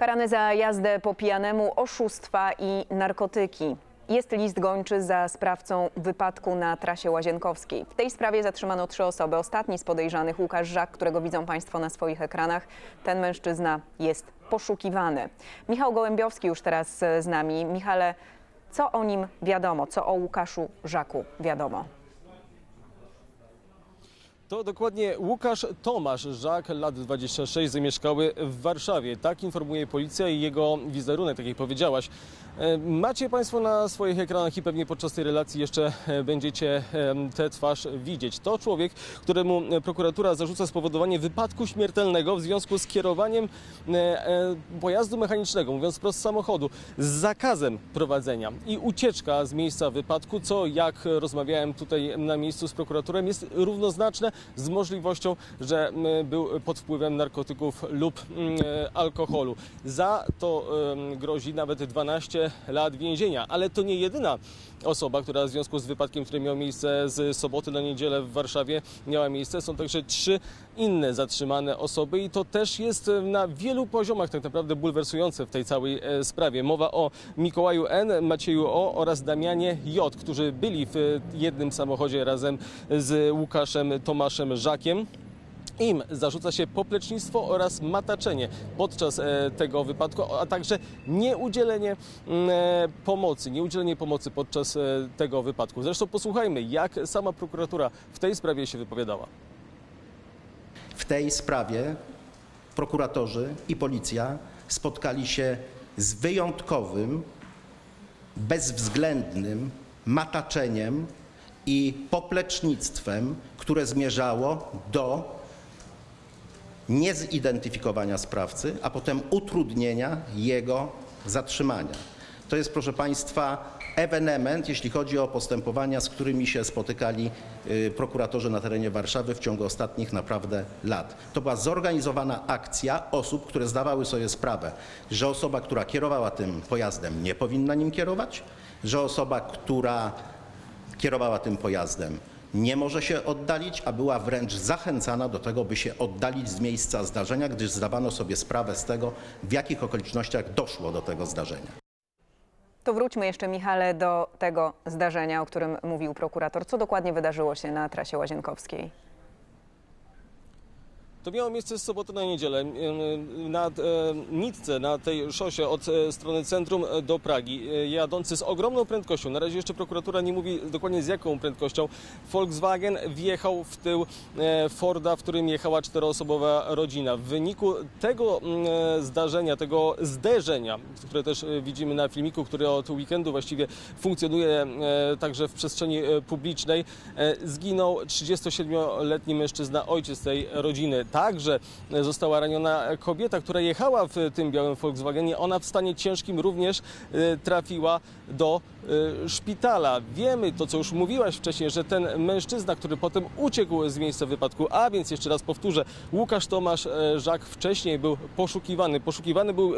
Karany za jazdę po pijanemu, oszustwa i narkotyki. Jest list gończy za sprawcą wypadku na trasie łazienkowskiej. W tej sprawie zatrzymano trzy osoby. Ostatni z podejrzanych, Łukasz Żak, którego widzą Państwo na swoich ekranach. Ten mężczyzna jest poszukiwany. Michał Gołębiowski już teraz z nami. Michale, co o nim wiadomo? Co o Łukaszu Żaku wiadomo? To dokładnie Łukasz Tomasz Żak, lat 26, zamieszkały w Warszawie. Tak informuje policja i jego wizerunek, tak jak powiedziałaś. E, Macie Państwo na swoich ekranach i pewnie podczas tej relacji jeszcze e, będziecie em, tę twarz widzieć. To człowiek, któremu e, prokuratura zarzuca spowodowanie wypadku śmiertelnego w związku z kierowaniem e, e, pojazdu mechanicznego, mówiąc wprost samochodu, z zakazem prowadzenia i ucieczka z miejsca wypadku, co jak rozmawiałem tutaj na miejscu z prokuratorem jest równoznaczne z możliwością, że m, był pod wpływem narkotyków lub mm, alkoholu. Za to grozi nawet 12 lat więzienia, ale to nie jedyna osoba, która w związku z wypadkiem, który miał miejsce z soboty na niedzielę w Warszawie, miała miejsce. Są także trzy inne zatrzymane osoby i to też jest na wielu poziomach tak naprawdę bulwersujące w tej całej e, sprawie. Mowa o Mikołaju N, Macieju O oraz Damianie J, którzy byli w e, jednym samochodzie razem z Łukaszem Tomaszem Żakiem. Im zarzuca się poplecznictwo oraz mataczenie podczas e, tego wypadku, a także nieudzielenie mm, e, pomocy, nieudzielenie pomocy podczas e, tego wypadku. Zresztą posłuchajmy, jak sama prokuratura w tej sprawie się wypowiadała. W tej sprawie prokuratorzy i policja spotkali się z wyjątkowym, bezwzględnym mataczeniem i poplecznictwem, które zmierzało do niezidentyfikowania sprawcy, a potem utrudnienia jego zatrzymania. To jest, proszę Państwa, ewenement, jeśli chodzi o postępowania, z którymi się spotykali y, prokuratorzy na terenie Warszawy w ciągu ostatnich naprawdę lat. To była zorganizowana akcja osób, które zdawały sobie sprawę, że osoba, która kierowała tym pojazdem, nie powinna nim kierować, że osoba, która kierowała tym pojazdem, nie może się oddalić, a była wręcz zachęcana do tego, by się oddalić z miejsca zdarzenia, gdyż zdawano sobie sprawę z tego, w jakich okolicznościach doszło do tego zdarzenia. To wróćmy jeszcze, Michale, do tego zdarzenia, o którym mówił prokurator. Co dokładnie wydarzyło się na trasie łazienkowskiej? To miało miejsce z soboty na niedzielę na e, nitce, na tej szosie od e, strony centrum do Pragi. E, Jadący z ogromną prędkością, na razie jeszcze prokuratura nie mówi dokładnie z jaką prędkością, Volkswagen wjechał w tył e, Forda, w którym jechała czteroosobowa rodzina. W wyniku tego mm, e, zdarzenia, tego zderzenia, które też e, widzimy na filmiku, który od weekendu właściwie funkcjonuje e, także w przestrzeni e, publicznej, e, zginął 37-letni mężczyzna, ojciec tej rodziny. Także została raniona kobieta, która jechała w tym białym Volkswagenie. Ona w stanie ciężkim również e, trafiła do szpitala. Wiemy to, co już mówiłaś wcześniej, że ten mężczyzna, który potem uciekł z miejsca wypadku, a więc jeszcze raz powtórzę, Łukasz Tomasz e, Żak wcześniej był poszukiwany. Poszukiwany był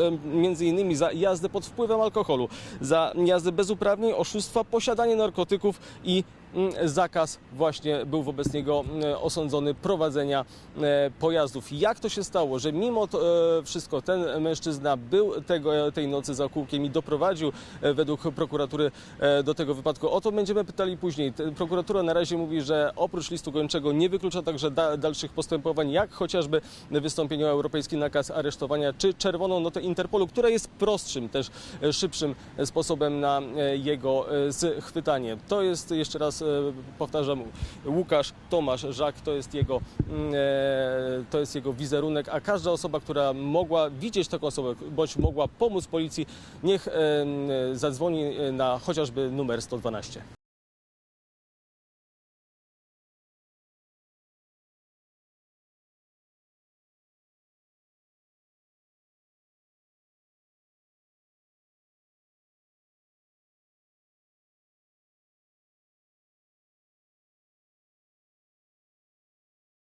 innymi za jazdę pod wpływem alkoholu, za jazdę bez uprawnień, oszustwa, posiadanie narkotyków i mm, zakaz właśnie był wobec niego mm, osądzony prowadzenia e, pojazdów. Jak to się stało, że mimo to e, wszystko ten mężczyzna był tego, tej nocy za kółkiem i doprowadził e, według prokuratury do tego wypadku? O to będziemy pytali później. Prokuratura na razie mówi, że oprócz listu gończego nie wyklucza także da, dalszych postępowań, jak chociażby wystąpienie o europejski nakaz aresztowania czy czerwoną notę Interpolu, która jest prostszym, też e, szybszym sposobem na e, jego e, schwytanie. To jest jeszcze raz e, powtarzam Łukasz Tomasz Żak, to jest jego mm, e, to jest jego wizerunek, a każda osoba, która mogła widzieć taką osobę, bądź mogła pomóc policji, niech e, zadzwoni na chociażby numer 112.